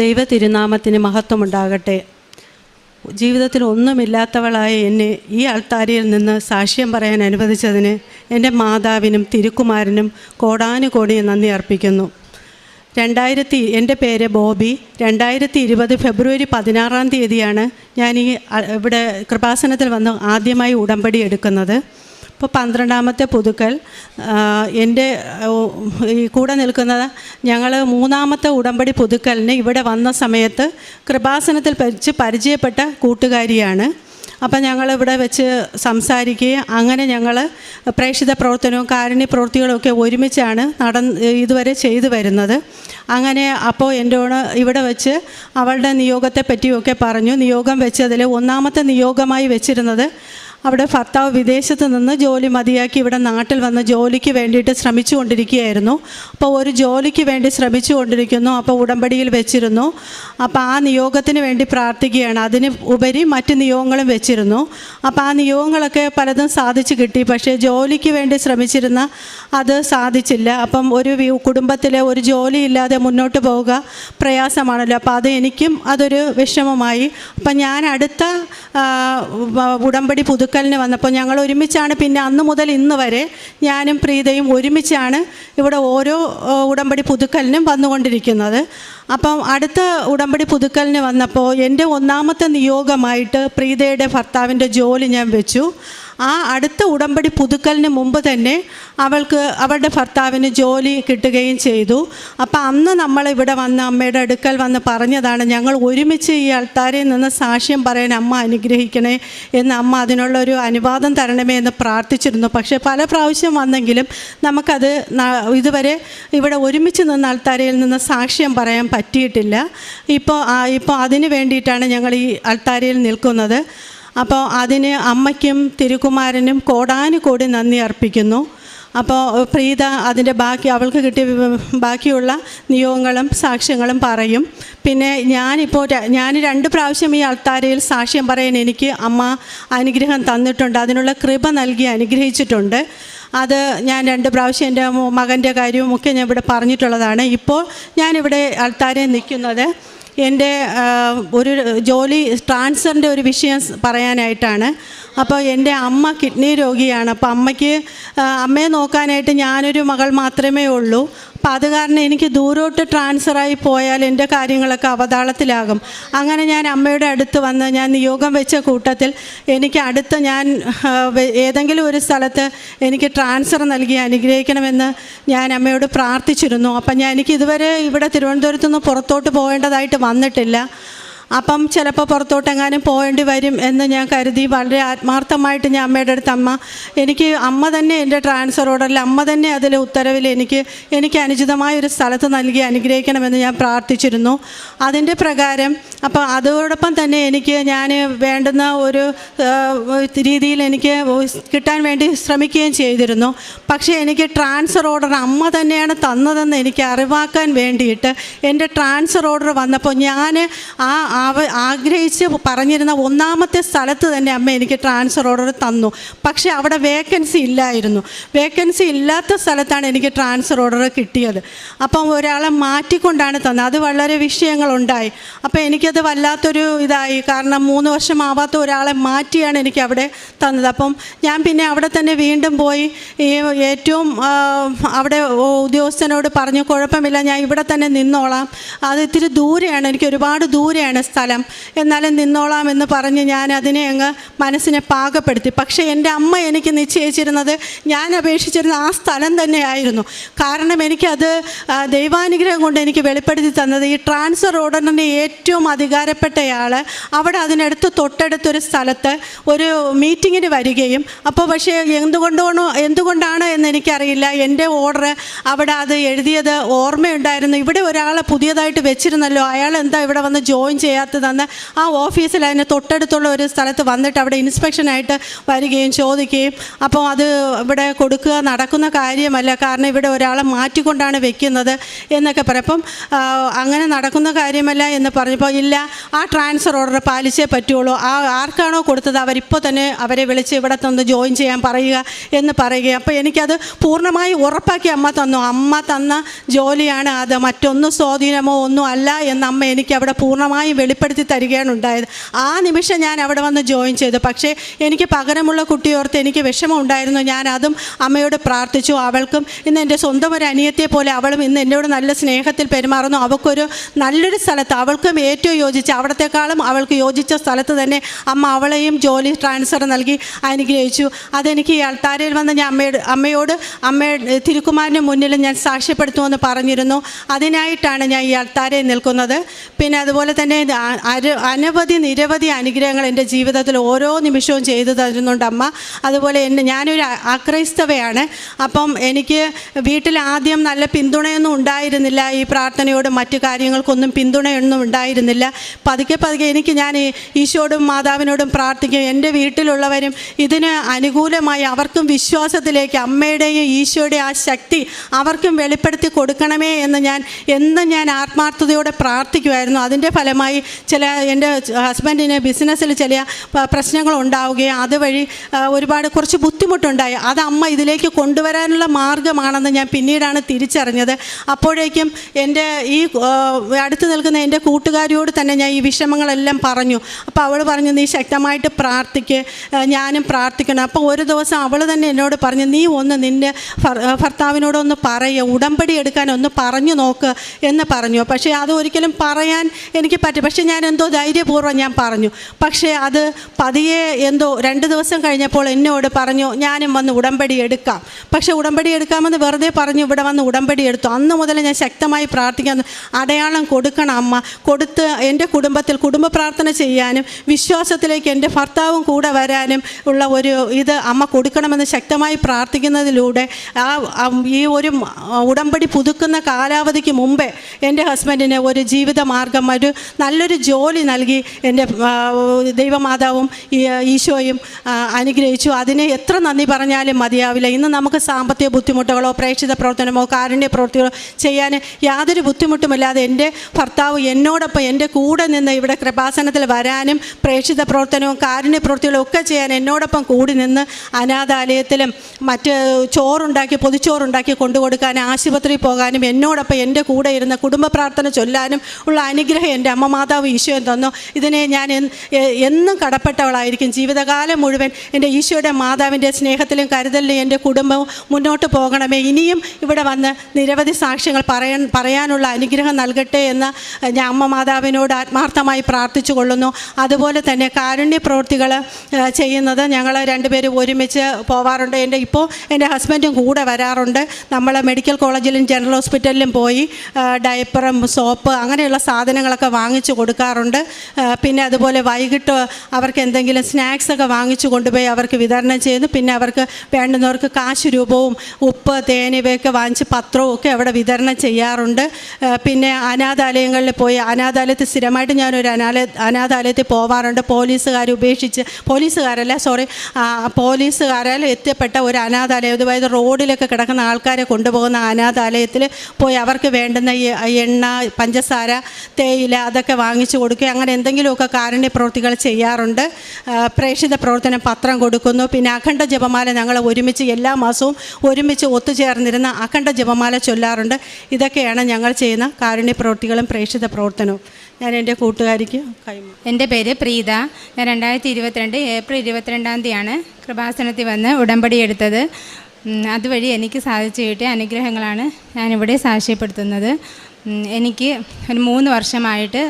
ദൈവ തിരുനാമത്തിന് മഹത്വമുണ്ടാകട്ടെ. ജീവിതത്തിൽ ഒന്നുമില്ലാത്തവളായ എന്നെ ഈ അൾത്താരിയിൽ നിന്ന് സാക്ഷ്യം പറയാൻ അനുവദിച്ചതിന് എന്റെ മാതാവിനും തിരുക്കുമാരനും കോടാനുകോടി നന്ദി അർപ്പിക്കുന്നു. രണ്ടായിരത്തി എന്റെ പേര് ബോബി. രണ്ടായിരത്തി ഇരുപത് ഫെബ്രുവരി പതിനാറാം തീയതിയാണ് ഞാൻ ഈ ഇവിടെ കൃപാസനത്തിൽ വന്ന് ആദ്യമായി ഉടമ്പടി എടുക്കുന്നത്. ഇപ്പോൾ പന്ത്രണ്ടാമത്തെ പുതുക്കൽ എന്റെ ഈ കൂടെ നിൽക്കുന്നത് ഞങ്ങൾ മൂന്നാമത്തെ ഉടമ്പടി പുതുക്കലിന് ഇവിടെ വന്ന സമയത്ത് കൃപാസനത്തിൽ വെച്ച് പരിചയപ്പെട്ട കൂട്ടുകാരിയാണ്. അപ്പം ഞങ്ങൾ ഇവിടെ വെച്ച് സംസാരിക്കുകയും അങ്ങനെ ഞങ്ങൾ പ്രേക്ഷിത പ്രവർത്തനവും കാരുണ്യ പ്രവൃത്തികളും ഒക്കെ ഒരുമിച്ചാണ് നടന്ന് ഇതുവരെ ചെയ്തു വരുന്നത്. അങ്ങനെ അപ്പോൾ എന്നോട് ഇവിടെ വെച്ച് അവളുടെ നിയോഗത്തെ പറ്റിയൊക്കെ പറഞ്ഞു. നിയോഗം വെച്ചതിൽ ഒന്നാമത്തെ നിയോഗമായി വെച്ചിരുന്നത് അവിടെ ഭർത്താവ് വിദേശത്ത് നിന്ന് ജോലി മതിയാക്കി ഇവിടെ നാട്ടിൽ വന്ന് ജോലിക്ക് വേണ്ടിയിട്ട് ശ്രമിച്ചു കൊണ്ടിരിക്കുകയായിരുന്നു അപ്പോൾ ഒരു ജോലിക്ക് വേണ്ടി ശ്രമിച്ചു കൊണ്ടിരിക്കുന്നു അപ്പോൾ ഉടമ്പടിയിൽ വെച്ചിരുന്നു. അപ്പോൾ ആ നിയോഗത്തിന് വേണ്ടി പ്രാർത്ഥിക്കുകയാണ്. അതിന് ഉപരി മറ്റ് നിയോഗങ്ങളും വെച്ചിരുന്നു. അപ്പോൾ ആ നിയോഗങ്ങളൊക്കെ പലതും സാധിച്ചു കിട്ടി. പക്ഷേ ജോലിക്ക് വേണ്ടി ശ്രമിച്ചിരുന്ന അത് സാധിച്ചില്ല. അപ്പം ഒരു കുടുംബത്തിലെ ഒരു ജോലിയില്ലാതെ മുന്നോട്ട് പോവുക പ്രയാസമാണല്ലോ. അപ്പോൾ അത് എനിക്കും അതൊരു വിഷമമായി. അപ്പം ഞാൻ അടുത്ത ഉടമ്പടി ഉടമ്പടി പുതുക്കലിന് വന്നപ്പോൾ ഞങ്ങൾ ഒരുമിച്ചാണ്. പിന്നെ അന്ന് മുതൽ ഇന്ന് വരെ ഞാനും പ്രീതയും ഒരുമിച്ചാണ് ഇവിടെ ഓരോ ഉടമ്പടി പുതുക്കലിനും വന്നുകൊണ്ടിരിക്കുന്നത്. അപ്പം അടുത്ത ഉടമ്പടി പുതുക്കലിന് വന്നപ്പോൾ എന്റെ ഒന്നാമത്തെ നിയോഗമായിട്ട് പ്രീതയുടെ ഭർത്താവിന്റെ ജോലി ഞാൻ വെച്ചു. ആ അടുത്ത ഉടമ്പടി പുതുക്കലിന് മുമ്പ് തന്നെ അവൾക്ക് അവളുടെ ഭർത്താവിന് ജോലി കിട്ടുകയും ചെയ്തു. അപ്പം അന്ന് നമ്മൾ ഇവിടെ വന്ന് അമ്മയുടെ അടുക്കൽ വന്ന് പറഞ്ഞതാണ് ഞങ്ങൾ ഒരുമിച്ച് ഈ ആൾത്താരിൽ നിന്ന് സാക്ഷ്യം പറയാൻ അമ്മ അനുഗ്രഹിക്കണേ എന്ന് അമ്മ അതിനുള്ളൊരു അനുവാദം തരണമേ എന്ന് പ്രാർത്ഥിച്ചിരുന്നു. പക്ഷേ പല പ്രാവശ്യം വന്നെങ്കിലും നമുക്കത് ഇതുവരെ ഇവിടെ ഒരുമിച്ച് നിന്ന് ആൾത്താരയിൽ നിന്ന് സാക്ഷ്യം പറയാൻ പറ്റിയിട്ടില്ല. ഇപ്പോൾ ഇപ്പോൾ അതിന് വേണ്ടിയിട്ടാണ് ഞങ്ങൾ ഈ ആൾത്താരയിൽ നിൽക്കുന്നത്. അപ്പോൾ അതിന് അമ്മയ്ക്കും തിരുക്കുമാരനും കോടാനുകോടി നന്ദി അർപ്പിക്കുന്നു. അപ്പോൾ പ്രീത അതിന്റെ ബാക്കി അവൾക്ക് കിട്ടിയ ബാക്കിയുള്ള നിയോഗങ്ങളും സാക്ഷ്യങ്ങളും പറയും. പിന്നെ ഞാനിപ്പോൾ ഞാൻ രണ്ട് പ്രാവശ്യം ഈ അൾത്താരയിൽ സാക്ഷ്യം പറയാൻ എനിക്ക് അമ്മ അനുഗ്രഹം തന്നിട്ടുണ്ട്. അതിനുള്ള കൃപ നൽകി അനുഗ്രഹിച്ചിട്ടുണ്ട്. അത് ഞാൻ രണ്ട് പ്രാവശ്യം എന്റെ മകന്റെ കാര്യവും ഒക്കെ ഞാൻ ഇവിടെ പറഞ്ഞിട്ടുള്ളതാണ്. ഇപ്പോൾ ഞാനിവിടെ അൾത്താരയിൽ നിൽക്കുന്നത്. എന്റെ ഒരു ജോലി ട്രാൻസ്ഫറിന്റെ ഒരു വിഷയം പറയാനായിട്ടാണ്. അപ്പോൾ എന്റെ അമ്മ കിഡ്നി രോഗിയാണ്. അപ്പോൾ അമ്മയ്ക്ക് അമ്മയെ നോക്കാനായിട്ട് ഞാനൊരു മകൾ മാത്രമേ ഉള്ളൂ. അപ്പോൾ അത് കാരണം എനിക്ക് ദൂരോട്ട് ട്രാൻസ്ഫറായി പോയാൽ എന്റെ കാര്യങ്ങളൊക്കെ അവതാളത്തിലാകും. അങ്ങനെ ഞാൻ അമ്മയുടെ അടുത്ത് വന്ന് ഞാൻ നിയോഗം വെച്ച കൂട്ടത്തിൽ എനിക്ക് അടുത്ത് ഞാൻ ഏതെങ്കിലും ഒരു സ്ഥലത്ത് എനിക്ക് ട്രാൻസ്ഫർ നൽകി അനുഗ്രഹിക്കണമെന്ന് ഞാൻ അമ്മയോട് പ്രാർത്ഥിച്ചിരുന്നു. അപ്പം ഞാൻ എനിക്ക് ഇതുവരെ ഇവിടെ തിരുവനന്തപുരത്ത് നിന്ന് പുറത്തോട്ട് പോകേണ്ടതായിട്ട് വന്നിട്ടില്ല. അപ്പം ചിലപ്പോൾ പുറത്തോട്ടെങ്ങാനും പോകേണ്ടി വരും എന്ന് ഞാൻ കരുതി. വളരെ ആത്മാർത്ഥമായിട്ട് ഞാൻ അമ്മയുടെ അടുത്ത് അമ്മ എനിക്ക് അമ്മ തന്നെ എന്റെ ട്രാൻസ്ഫർ ഓർഡറിൽ അമ്മ തന്നെ അതിലെ ഉത്തരവിൽ എനിക്ക് എനിക്ക് അനുചിതമായ ഒരു സ്ഥലത്ത് നൽകി അനുഗ്രഹിക്കണമെന്ന് ഞാൻ പ്രാർത്ഥിച്ചിരുന്നു. അതിന്റെ പ്രകാരം അപ്പോൾ അതോടൊപ്പം തന്നെ എനിക്ക് ഞാൻ വേണ്ടുന്ന ഒരു രീതിയിൽ എനിക്ക് കിട്ടാൻ വേണ്ടി ശ്രമിക്കുകയും ചെയ്തിരുന്നു. പക്ഷേ എനിക്ക് ട്രാൻസ്ഫർ ഓർഡർ അമ്മ തന്നെയാണ് തന്നതെന്ന് എനിക്ക് അറിവാക്കാൻ വേണ്ടിയിട്ട് എന്റെ ട്രാൻസ്ഫർ ഓർഡർ വന്നപ്പോൾ ഞാൻ ആ ആവ ആഗ്രഹിച്ച് പറഞ്ഞിരുന്ന ഒന്നാമത്തെ സ്ഥലത്ത് തന്നെ അമ്മ എനിക്ക് ട്രാൻസ്ഫർ ഓർഡർ തന്നു. പക്ഷേ അവിടെ വേക്കൻസി ഇല്ലായിരുന്നു. വേക്കൻസി ഇല്ലാത്ത സ്ഥലത്താണ് എനിക്ക് ട്രാൻസ്ഫർ ഓർഡർ കിട്ടിയത്. അപ്പം ഒരാളെ മാറ്റിക്കൊണ്ടാണ് തന്നത്. അത് വളരെ വിഷയങ്ങളുണ്ടായി. അപ്പോൾ എനിക്കത് വല്ലാത്തൊരു ഇതായി. കാരണം മൂന്ന് വർഷമാവാത്ത ഒരാളെ മാറ്റിയാണ് എനിക്ക് അവിടെ തന്നത്. അപ്പം ഞാൻ പിന്നെ അവിടെ തന്നെ വീണ്ടും പോയി ഈ ഏറ്റവും അവിടെ ഉദ്യോഗസ്ഥനോട് പറഞ്ഞു കുഴപ്പമില്ല ഞാൻ ഇവിടെ തന്നെ നിന്നോളാം. അത് ഇത്തിരി ദൂരെയാണ്. എനിക്ക് ഒരുപാട് ദൂരെയാണ്. സ്ഥലം. എന്നാലും നിന്നോളാം എന്ന് പറഞ്ഞ് ഞാൻ അതിനെ അങ്ങ് മനസ്സിനെ പാകപ്പെടുത്തി. പക്ഷേ എന്റെ അമ്മ എനിക്ക് നിശ്ചയിച്ചിരുന്നത് ഞാൻ അപേക്ഷിച്ചിരുന്ന ആ സ്ഥലം തന്നെയായിരുന്നു. കാരണം എനിക്കത് ദൈവാനുഗ്രഹം കൊണ്ട് എനിക്ക് വെളിപ്പെടുത്തി തന്നത് ഈ ട്രാൻസ്ഫർ ഓർഡറിന്റെ ഏറ്റവും അധികാരപ്പെട്ടയാൾ അവിടെ അതിനടുത്ത് തൊട്ടടുത്തൊരു സ്ഥലത്ത് ഒരു മീറ്റിങ്ങിന് വരികയും അപ്പോൾ പക്ഷേ എന്തുകൊണ്ടാണോ എന്തുകൊണ്ടാണ് എന്ന് എനിക്കറിയില്ല. എന്റെ ഓർഡർ അവിടെ അത് എഴുതിയത് ഓർമ്മയുണ്ടായിരുന്നു. ഇവിടെ ഒരാളെ പുതിയതായിട്ട് വെച്ചിരുന്നല്ലോ. അയാൾ എന്താ ഇവിടെ വന്ന് ജോയിൻ ചെയ്യാതെ ചെയ്യാത്തതെന്ന് ആ ഓഫീസിൽ അതിന് തൊട്ടടുത്തുള്ള ഒരു സ്ഥലത്ത് വന്നിട്ട് അവിടെ ഇൻസ്പെക്ഷനായിട്ട് വരികയും ചോദിക്കുകയും അപ്പോൾ അത് ഇവിടെ കൊടുക്കുക നടക്കുന്ന കാര്യമല്ല. കാരണം ഇവിടെ ഒരാളെ മാറ്റിക്കൊണ്ടാണ് വെക്കുന്നത് എന്നൊക്കെ പറയപ്പം അങ്ങനെ നടക്കുന്ന കാര്യമല്ല എന്ന് പറഞ്ഞപ്പോൾ ഇല്ല ആ ട്രാൻസ്ഫർ ഓർഡർ പാലിച്ചേ പറ്റുള്ളൂ. ആ ആർക്കാണോ കൊടുത്തത്? അവരിപ്പോൾ തന്നെ അവരെ വിളിച്ച് ഇവിടെ തന്ന് ജോയിൻ ചെയ്യാൻ പറയുക എന്ന് പറയുക അപ്പോൾ എനിക്കത് പൂർണമായി ഉറപ്പാക്കി അമ്മ തന്നു. അമ്മ തന്ന ജോലിയാണ് അത്. മറ്റൊന്നും സ്വാധീനമോ ഒന്നും അല്ല എന്ന് അമ്മ എനിക്ക് അവിടെ പൂർണമായും വെളിപ്പെടുത്തി തരികയാണ് ഉണ്ടായത്. ആ നിമിഷം ഞാൻ അവിടെ വന്ന് ജോയിൻ ചെയ്തു. പക്ഷേ എനിക്ക് പകരമുള്ള കുട്ടിയോർത്ത് എനിക്ക് വിഷമം ഉണ്ടായിരുന്നു. ഞാൻ അതും അമ്മയോട് പ്രാർത്ഥിച്ചു. അവൾക്കും ഇന്ന് എന്റെ സ്വന്തം ഒരു അനിയത്തെ പോലെ അവളും ഇന്ന് എന്നോട് നല്ല സ്നേഹത്തിൽ പെരുമാറുന്നു. അവൾക്കൊരു നല്ലൊരു സ്ഥലത്ത് അവൾക്കും ഏറ്റവും യോജിച്ച അവിടത്തെക്കാളും അവൾക്ക് യോജിച്ച സ്ഥലത്ത് തന്നെ അമ്മ അവളെയും ജോലി ട്രാൻസ്ഫർ നൽകി അനുഗ്രഹിച്ചു. അതെനിക്ക് ഈ അൾത്താരയിൽ വന്ന് ഞാൻ അമ്മയോട് അമ്മയോട് അമ്മയുടെ തിരുക്കുമാരന്റെ മുന്നിൽ ഞാൻ സാക്ഷ്യപ്പെടുത്തുമെന്ന് പറഞ്ഞിരുന്നു. അതിനായിട്ടാണ് ഞാൻ ഈ അൾത്താരയിൽ നിൽക്കുന്നത്. പിന്നെ അതുപോലെ തന്നെ ഇത് അനവധി നിരവധി അനുഗ്രഹങ്ങൾ എന്റെ ജീവിതത്തിൽ ഓരോ നിമിഷവും ചെയ്തു തരുന്നുണ്ട് അമ്മ. അതുപോലെ എന്നെ ഞാനൊരു അക്രൈസ്തവയാണ്. അപ്പം എനിക്ക് വീട്ടിൽ ആദ്യം നല്ല പിന്തുണയൊന്നും ഉണ്ടായിരുന്നില്ല. ഈ പ്രാർത്ഥനയോട് മറ്റു കാര്യങ്ങൾക്കൊന്നും പിന്തുണയൊന്നും ഉണ്ടായിരുന്നില്ല. പതുക്കെ പതുക്കെ എനിക്ക് ഞാൻ ഈശോടും മാതാവിനോടും പ്രാർത്ഥിക്കും. എന്റെ വീട്ടിലുള്ളവരും ഇതിന് അനുകൂലമായി അവർക്കും വിശ്വാസത്തിലേക്ക് അമ്മയുടെയും ഈശോയുടെയും ആ ശക്തി അവർക്കും വെളിപ്പെടുത്തി കൊടുക്കണമേ എന്ന് ഞാൻ എന്നും ഞാൻ ആത്മാർത്ഥതയോടെ പ്രാർത്ഥിക്കുമായിരുന്നു. അതിന്റെ ഫലമായി ചില എന്റെ ഹസ്ബൻഡിന് ബിസിനസ്സിൽ ചില പ്രശ്നങ്ങൾ ഉണ്ടാവുകയും അതുവഴി ഒരുപാട് കുറച്ച് ബുദ്ധിമുട്ടുണ്ടായി. അത് അമ്മ ഇതിലേക്ക് കൊണ്ടുവരാനുള്ള മാർഗമാണെന്ന് ഞാൻ പിന്നീടാണ് തിരിച്ചറിഞ്ഞത്. അപ്പോഴേക്കും എന്റെ ഈ അടുത്ത് നിൽക്കുന്ന എന്റെ കൂട്ടുകാരിയോട് തന്നെ ഞാൻ ഈ വിഷമങ്ങളെല്ലാം പറഞ്ഞു. അപ്പോൾ അവൾ പറഞ്ഞു നീ ശക്തമായിട്ട് പ്രാർത്ഥിക്ക്. ഞാനും പ്രാർത്ഥിക്കണം. അപ്പോൾ ഒരു ദിവസം അവൾ തന്നെ എന്നോട് പറഞ്ഞു നീ ഒന്ന് നിന്റെ ഭർത്താവിനോടൊന്ന് പറയുക ഉടമ്പടി എടുക്കാൻ ഒന്ന് പറഞ്ഞു നോക്ക് എന്ന് പറഞ്ഞു. പക്ഷേ അത് ഒരിക്കലും പറയാൻ എനിക്ക് പറ്റും പക്ഷേ ഞാൻ എന്തോ ധൈര്യപൂർവം ഞാൻ പറഞ്ഞു. പക്ഷേ അത് പതിയെ എന്തോ രണ്ട് ദിവസം കഴിഞ്ഞപ്പോൾ എന്നോട് പറഞ്ഞു ഞാനും വന്ന് ഉടമ്പടി എടുക്കാം. പക്ഷേ ഉടമ്പടി എടുക്കാമെന്ന് വെറുതെ പറഞ്ഞു ഇവിടെ വന്ന് ഉടമ്പടി എടുത്തു. അന്ന് മുതൽ ഞാൻ ശക്തമായി പ്രാർത്ഥിക്കാൻ അടയാളം കൊടുക്കണം അമ്മ. കൊടുത്ത് എന്റെ കുടുംബത്തിൽ കുടുംബ പ്രാർത്ഥന ചെയ്യാനും വിശ്വാസത്തിലേക്ക് എന്റെ ഭർത്താവും കൂടെ വരാനും ഉള്ള ഒരു ഇത് അമ്മ കൊടുക്കണമെന്ന് ശക്തമായി പ്രാർത്ഥിക്കുന്നതിലൂടെ ആ ഈ ഒരു ഉടമ്പടി പുതുക്കുന്ന കാലാവധിക്ക് മുമ്പേ എന്റെ ഹസ്ബൻഡിന് ഒരു ജീവിത മാർഗം ഒരു നല്ലൊരു ജോലി നൽകി എന്റെ ദൈവമാതാവും ഈശോയും അനുഗ്രഹിച്ചു. അതിനെ എത്ര നന്ദി പറഞ്ഞാലും മതിയാവില്ല. ഇന്ന് നമുക്ക് സാമ്പത്തിക ബുദ്ധിമുട്ടുകളോ പ്രേക്ഷിത പ്രവർത്തനമോ കാരുണ്യ പ്രവർത്തികളോ ചെയ്യാൻ യാതൊരു ബുദ്ധിമുട്ടുമില്ലാതെ എന്റെ ഭർത്താവ് എന്നോടൊപ്പം എന്റെ കൂടെ നിന്ന് ഇവിടെ കൃപാസനത്തിൽ വരാനും പ്രേക്ഷിത പ്രവർത്തനവും കാരുണ്യ പ്രവൃത്തികളും ഒക്കെ ചെയ്യാൻ എന്നോടൊപ്പം കൂടി നിന്ന് അനാഥാലയത്തിലും മറ്റ് ചോറുണ്ടാക്കി പൊതിച്ചോറുണ്ടാക്കി കൊണ്ടുകൊടുക്കാൻ ആശുപത്രിയിൽ പോകാനും എന്നോടൊപ്പം എന്റെ കൂടെ ഇരുന്ന് കുടുംബ പ്രാർത്ഥന ചൊല്ലാനും ഉള്ള അനുഗ്രഹം എന്റെ അമ്മ മാതാവ് ഈശോയും തന്നു. ഇതിനെ ഞാൻ എന്നും കടപ്പെട്ടവളായിരിക്കും. ജീവിതകാലം മുഴുവൻ എന്റെ ഈശോയുടെ മാതാവിന്റെ സ്നേഹത്തിലും കരുതലിലും എന്റെ കുടുംബവും മുന്നോട്ട് പോകണമേ. ഇനിയും ഇവിടെ വന്ന് നിരവധി സാക്ഷ്യങ്ങൾ പറയാൻ പറയാനുള്ള അനുഗ്രഹം നൽകട്ടെ എന്ന് ഞാൻ അമ്മ മാതാവിനോട് ആത്മാർത്ഥമായി പ്രാർത്ഥിച്ചു കൊള്ളുന്നു അതുപോലെ തന്നെ കാരുണ്യ പ്രവൃത്തികൾ ചെയ്യുന്നത് ഞങ്ങൾ രണ്ടുപേരും ഒരുമിച്ച് പോവാറുണ്ട്. എന്റെ ഇപ്പോൾ എന്റെ ഹസ്ബൻഡും കൂടെ വരാറുണ്ട്. നമ്മൾ മെഡിക്കൽ കോളേജിലും ജനറൽ ഹോസ്പിറ്റലിലും പോയി ഡയപ്പറും സോപ്പ് അങ്ങനെയുള്ള സാധനങ്ങളൊക്കെ വാങ്ങിച്ചു കൊടുക്കാറുണ്ട്. പിന്നെ അതുപോലെ വൈകിട്ട് അവർക്ക് എന്തെങ്കിലും സ്നാക്സ് ഒക്കെ വാങ്ങിച്ചു കൊണ്ടുപോയി അവർക്ക് വിതരണം ചെയ്യുന്നു. പിന്നെ അവർക്ക് വേണ്ടുന്നവർക്ക് കാശ് രൂപവും ഉപ്പ് തേൻ ഇവയൊക്കെ വാങ്ങിച്ച് പത്രവും ഒക്കെ അവിടെ വിതരണം ചെയ്യാറുണ്ട്. പിന്നെ അനാഥാലയങ്ങളിൽ പോയി അനാഥാലയത്തിൽ സ്ഥിരമായിട്ട് ഞാനൊരു അനാലയ അനാഥാലയത്തിൽ പോവാറുണ്ട്. പോലീസുകാർ ഉപേക്ഷിച്ച് പോലീസുകാരല്ല സോറി പോലീസുകാരാൽ എത്തിപ്പെട്ട ഒരു അനാഥാലയം അതായത് റോഡിലൊക്കെ കിടക്കുന്ന ആൾക്കാരെ കൊണ്ടുപോകുന്ന അനാഥാലയത്തിൽ പോയി അവർക്ക് വേണ്ടുന്ന എണ്ണ പഞ്ചസാര തേയില അതൊക്കെ വാങ്ങിച്ചു കൊടുക്കുക. അങ്ങനെ എന്തെങ്കിലുമൊക്കെ കാരുണ്യ പ്രവൃത്തികൾ ചെയ്യാറുണ്ട് പ്രേക്ഷിത പ്രവർത്തനം പത്രം കൊടുക്കുന്നു. പിന്നെ അഖണ്ഡ ജപമാല ഞങ്ങൾ ഒരുമിച്ച് എല്ലാ മാസവും ഒരുമിച്ച് ഒത്തുചേർന്നിരുന്ന അഖണ്ഡ ജപമാല ചൊല്ലാറുണ്ട്. ഇതൊക്കെയാണ് ഞങ്ങൾ ചെയ്യുന്ന കാരുണ്യ പ്രവൃത്തികളും പ്രേക്ഷിത പ്രവർത്തനവും. ഞാൻ എന്റെ കൂട്ടുകാരിക്ക് എന്റെ പേര് പ്രീത. ഞാൻ രണ്ടായിരത്തി ഇരുപത്തിരണ്ട് ഏപ്രിൽ ഇരുപത്തിരണ്ടാം തീയതിയാണ് കൃപാസനത്തിൽ വന്ന് ഉടമ്പടി എടുത്തത്. അതുവഴി എനിക്ക് സാധിച്ചു കിട്ടിയ അനുഗ്രഹങ്ങളാണ് ഞാനിവിടെ സാക്ഷ്യപ്പെടുത്തുന്നത്. എനിക്ക് ഒരു മൂന്ന് വർഷമായിട്ട്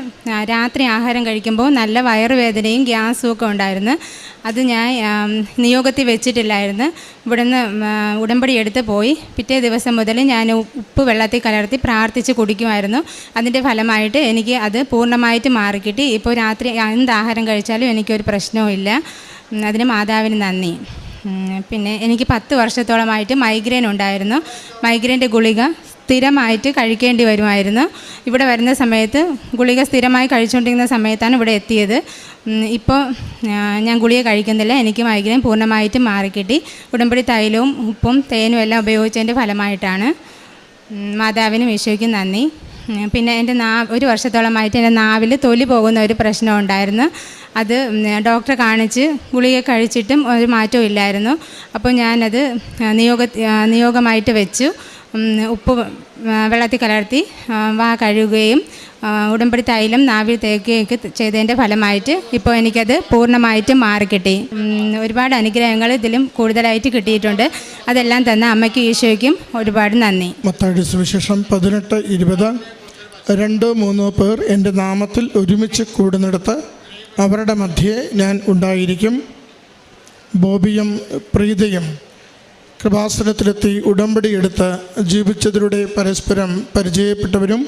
രാത്രി ആഹാരം കഴിക്കുമ്പോൾ നല്ല വയറുവേദനയും ഗ്യാസും ഒക്കെ ഉണ്ടായിരുന്നു. അത് ഞാൻ നിയോഗത്തിൽ വെച്ചിട്ടില്ലായിരുന്നു. ഇവിടുന്ന് ഉടമ്പടി എടുത്ത് പോയി. പിറ്റേ ദിവസം മുതൽ ഞാൻ ഉപ്പ് വെള്ളത്തിൽ കലർത്തി പ്രാർത്ഥിച്ച് കുടിക്കുമായിരുന്നു. അതിന്റെ ഫലമായിട്ട് എനിക്ക് അത് പൂർണമായിട്ട് മാറിക്കിട്ടി. ഇപ്പോൾ രാത്രി എന്ത് ആഹാരം കഴിച്ചാലും എനിക്കൊരു പ്രശ്നവും ഇല്ല. അതിന് മാതാവിന് നന്ദി. പിന്നെ എനിക്ക് പത്ത് വർഷത്തോളമായിട്ട് മൈഗ്രെയിൻ ഉണ്ടായിരുന്നു. മൈഗ്രെയിന്റെ ഗുളിക സ്ഥിരമായിട്ട് കഴിക്കേണ്ടി വരുമായിരുന്നു. ഇവിടെ വരുന്ന സമയത്ത് ഗുളിക സ്ഥിരമായി കഴിച്ചുകൊണ്ടിരുന്ന സമയത്താണ് ഇവിടെ എത്തിയത്. ഇപ്പോൾ ഞാൻ ഗുളിക കഴിക്കുന്നില്ല. എനിക്ക് മൈഗ്രെയിൻ പൂർണമായിട്ടും മാറിക്കിട്ടി. ഉടമ്പടി തൈലവും ഉപ്പും തേനും എല്ലാം ഉപയോഗിച്ചതിന്റെ ഫലമായിട്ടാണ്. മാതാവിനും ഈശോയ്ക്കും നന്ദി. പിന്നെ എന്റെ നാ ഒരു വർഷത്തോളമായിട്ട് എന്റെ നാവിൽ തൊലി പോകുന്ന ഒരു പ്രശ്നം ഉണ്ടായിരുന്നു. അത് ഡോക്ടറെ കാണിച്ച് ഗുളിക കഴിച്ചിട്ടും ഒരു മാറ്റവും ഇല്ലായിരുന്നു. അപ്പോൾ ഞാനത് നിയോഗ നിയോഗമായിട്ട് വെച്ചു. ഉപ്പ് വെള്ളത്തിൽ കലർത്തി വാ കഴുകുകയും ഉടമ്പടി തൈലം നാവിൽ തേക്കുകയൊക്കെ ചെയ്തതിന്റെ ഫലമായിട്ട് ഇപ്പോൾ എനിക്കത് പൂർണമായിട്ടും മാറിക്കിട്ടി ഒരുപാട് അനുഗ്രഹങ്ങൾ ഇതിലും കൂടുതലായിട്ട് കിട്ടിയിട്ടുണ്ട്. അതെല്ലാം തന്ന അമ്മയ്ക്കും ഈശോയ്ക്കും ഒരുപാട് നന്ദി. മത്താടി സുവിശേഷം പതിനെട്ട് ഇരുപത് രണ്ടോ മൂന്നോ പേർ എന്റെ നാമത്തിൽ ഒരുമിച്ച് കൂടുന്നിടത്ത് അവരുടെ മധ്യേ ഞാൻ ഉണ്ടായിരിക്കും. ബോബിയും പ്രീതയും. കൃപാസനത്തിലെത്തി ഉടമ്പടിയെടുത്ത് ജീവിച്ചതിലൂടെ പരസ്പരം പരിചയപ്പെട്ടവരും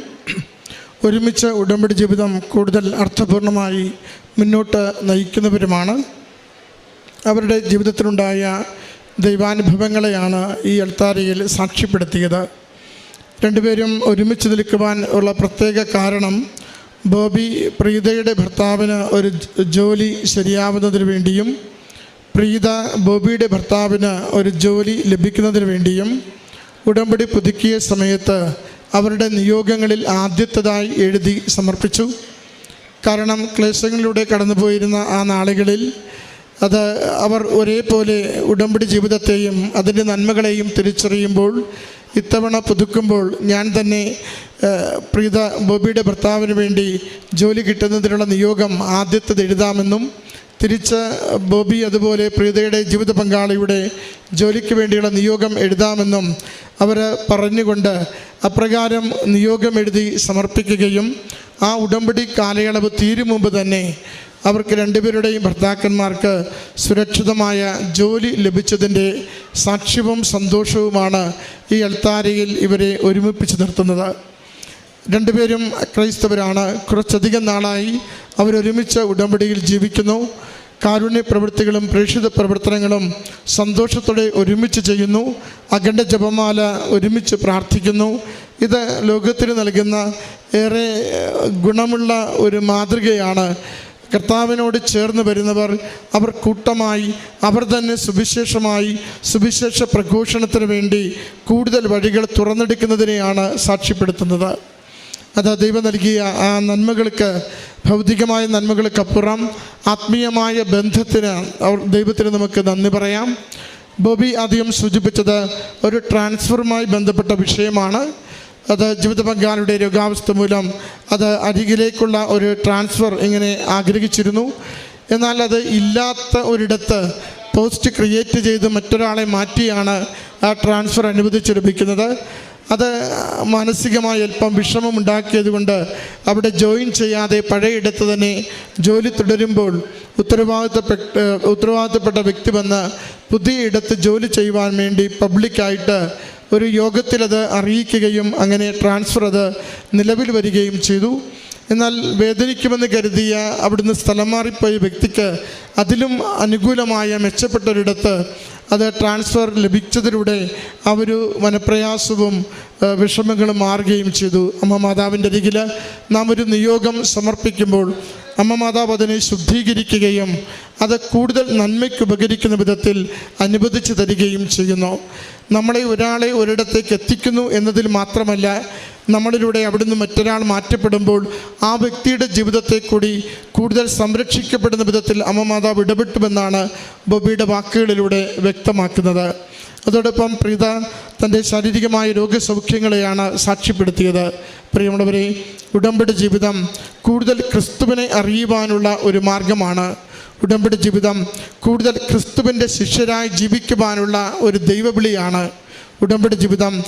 ഒരുമിച്ച് ഉടമ്പടി ജീവിതം കൂടുതൽ അർത്ഥപൂർണമായി മുന്നോട്ട് നയിക്കുന്നവരുമാണ്. അവരുടെ ജീവിതത്തിലുണ്ടായ ദൈവാനുഭവങ്ങളെയാണ് ഈ അൽത്താരയിൽ സാക്ഷ്യപ്പെടുത്തിയത്. രണ്ടുപേരും ഒരുമിച്ച് നിൽക്കുവാൻ ഉള്ള പ്രത്യേക കാരണം ബോബി പ്രീതയുടെ ഭർത്താവിന് ഒരു ജോലി ശരിയാവുന്നതിന് വേണ്ടിയും പ്രീത ബോബിയുടെ ഭർത്താവിന് ഒരു ജോലി ലഭിക്കുന്നതിന് വേണ്ടിയും ഉടമ്പടി പുതുക്കിയ സമയത്ത് അവരുടെ നിയോഗങ്ങളിൽ ആദ്യത്തതായി എഴുതി സമർപ്പിച്ചു. കാരണം ക്ലേശങ്ങളിലൂടെ കടന്നുപോയിരുന്ന ആ നാളുകളിൽ അത് അവർ ഒരേപോലെ ഉടമ്പടി ജീവിതത്തെയും അതിന്റെ നന്മകളെയും തിരിച്ചറിയുമ്പോൾ ഇത്തവണ പുതുക്കുമ്പോൾ ഞാൻ തന്നെ പ്രീത ബോബിയുടെ ഭർത്താവിന് വേണ്ടി ജോലി കിട്ടുന്നതിനുള്ള നിയോഗം ആദ്യത്തത് എഴുതാമെന്നും തിരിച്ച് ബോബി അതുപോലെ പ്രീതയുടെ ജീവിത പങ്കാളിയുടെ ജോലിക്ക് വേണ്ടിയുള്ള നിയോഗം എഴുതാമെന്നും അവർ പറഞ്ഞുകൊണ്ട് അപ്രകാരം നിയോഗം എഴുതി സമർപ്പിക്കുകയും ആ ഉടമ്പടി കാലയളവ് തീരും മുമ്പ് തന്നെ അവർക്ക് രണ്ടുപേരുടെയും ഭർത്താക്കന്മാർക്ക് സുരക്ഷിതമായ ജോലി ലഭിച്ചതിന്റെ സാക്ഷ്യവും സന്തോഷവുമാണ് ഈ അൽത്താരയിൽ ഇവരെ ഒരുമിപ്പിച്ച് നിർത്തുന്നത്. രണ്ടുപേരും ക്രൈസ്തവരാണ്. കുറച്ചധികം നാളായി അവരൊരുമിച്ച് ഉടമ്പടിയിൽ ജീവിക്കുന്നു. കാരുണ്യ പ്രവൃത്തികളും പ്രേക്ഷിത പ്രവർത്തനങ്ങളും സന്തോഷത്തോടെ ഒരുമിച്ച് ചെയ്യുന്നു. അഖണ്ഡ ജപമാല ഒരുമിച്ച് പ്രാർത്ഥിക്കുന്നു. ഇത് ലോകത്തിന് നൽകുന്ന ഏറെ ഗുണമുള്ള ഒരു മാതൃകയാണ്. കർത്താവിനോട് ചേർന്ന് വരുന്നവർ അവർ കൂട്ടമായി അവർ തന്നെ സുവിശേഷമായി സുവിശേഷ പ്രഘോഷണത്തിന് വേണ്ടി കൂടുതൽ വഴികൾ തുറന്നെടുക്കുന്നതിനെയാണ് സാക്ഷ്യപ്പെടുത്തുന്നത്. അത് ദൈവം നൽകിയ ആ നന്മകൾക്ക് ഭൗതികമായ നന്മകൾക്കപ്പുറം ആത്മീയമായ ബന്ധത്തിന് ദൈവത്തിന് നമുക്ക് നന്ദി പറയാം. ബോബി ആദ്യം സൂചിപ്പിച്ചത് ഒരു ട്രാൻസ്ഫറുമായി ബന്ധപ്പെട്ട വിഷയമാണ്. അത് ജീവിത പങ്കാളിയുടെ രോഗാവസ്ഥ മൂലം അത് അരികിലേക്കുള്ള ഒരു ട്രാൻസ്ഫർ ഇങ്ങനെ ആഗ്രഹിച്ചിരുന്നു. എന്നാൽ അത് ഇല്ലാത്ത ഒരിടത്ത് പോസ്റ്റ് ക്രിയേറ്റ് ചെയ്ത് മറ്റൊരാളെ മാറ്റിയാണ് ആ ട്രാൻസ്ഫർ അനുവദിച്ച് ലഭിക്കുന്നത്. അത് മാനസികമായി അല്പം വിഷമമുണ്ടാക്കിയത് കൊണ്ട് അവിടെ ജോയിൻ ചെയ്യാതെ പഴയയിടത്ത് തന്നെ ജോലി തുടരുമ്പോൾ ഉത്തരവാദിത്തപ്പെട്ട ഉത്തരവാദിത്തപ്പെട്ട വ്യക്തി വന്ന് പുതിയ ഇടത്ത് ജോലി ചെയ്യുവാൻ വേണ്ടി പബ്ലിക്കായിട്ട് ഒരു യോഗത്തിലത് അറിയിക്കുകയും അങ്ങനെ ട്രാൻസ്ഫർ അത് നിലവിൽ വരികയും ചെയ്തു. എന്നാൽ വേദനിക്കുമെന്ന് കരുതിയ അവിടുന്ന് സ്ഥലം മാറിപ്പോയ വ്യക്തിക്ക് അതിലും അനുകൂലമായ മെച്ചപ്പെട്ടൊരിടത്ത് അത് ട്രാൻസ്ഫർ ലഭിച്ചതിലൂടെ ഒരു മനപ്രയാസവും വിഷമങ്ങളും മാറുകയും ചെയ്തു. അമ്മ മാതാവിന്റെ അരികിൽ നാം ഒരു നിയോഗം സമർപ്പിക്കുമ്പോൾ അമ്മ മാതാവ് അതിനെ ശുദ്ധീകരിക്കുകയും അത് കൂടുതൽ നന്മയ്ക്ക് ഉപകരിക്കുന്ന വിധത്തിൽ അനുവദിച്ചു തരികയും ചെയ്യുന്നു. നമ്മളെ ഒരാളെ ഒരിടത്തേക്ക് എത്തിക്കുന്നു എന്നതിൽ മാത്രമല്ല നമ്മളിലൂടെ അവിടുന്ന് മറ്റൊരാൾ മാറ്റപ്പെടുമ്പോൾ ആ വ്യക്തിയുടെ ജീവിതത്തെ കൂടി കൂടുതൽ സംരക്ഷിക്കപ്പെടുന്ന വിധത്തിൽ അമ്മ മാതാവ് ഇടപെട്ടുമെന്നാണ് ബൊബിയുടെ വാക്കുകളിലൂടെ വ്യക്തമാക്കുന്നത്. അതോടൊപ്പം പ്രീത തന്റെ ശാരീരികമായ രോഗസൗഖ്യങ്ങളെയാണ് സാക്ഷ്യപ്പെടുത്തിയത്. പ്രിയമുള്ളവരെ ഉടമ്പടി ജീവിതം കൂടുതൽ ക്രിസ്തുവിനെ അറിയുവാനുള്ള ഒരു മാർഗമാണ്. ഉടമ്പടി ജീവിതം കൂടുതൽ ക്രിസ്തുവിന്റെ ശിഷ്യരായി ജീവിക്കുവാനുള്ള ഒരു ദൈവവിളിയാണ്. ഉടമ്പടി ജീവിതം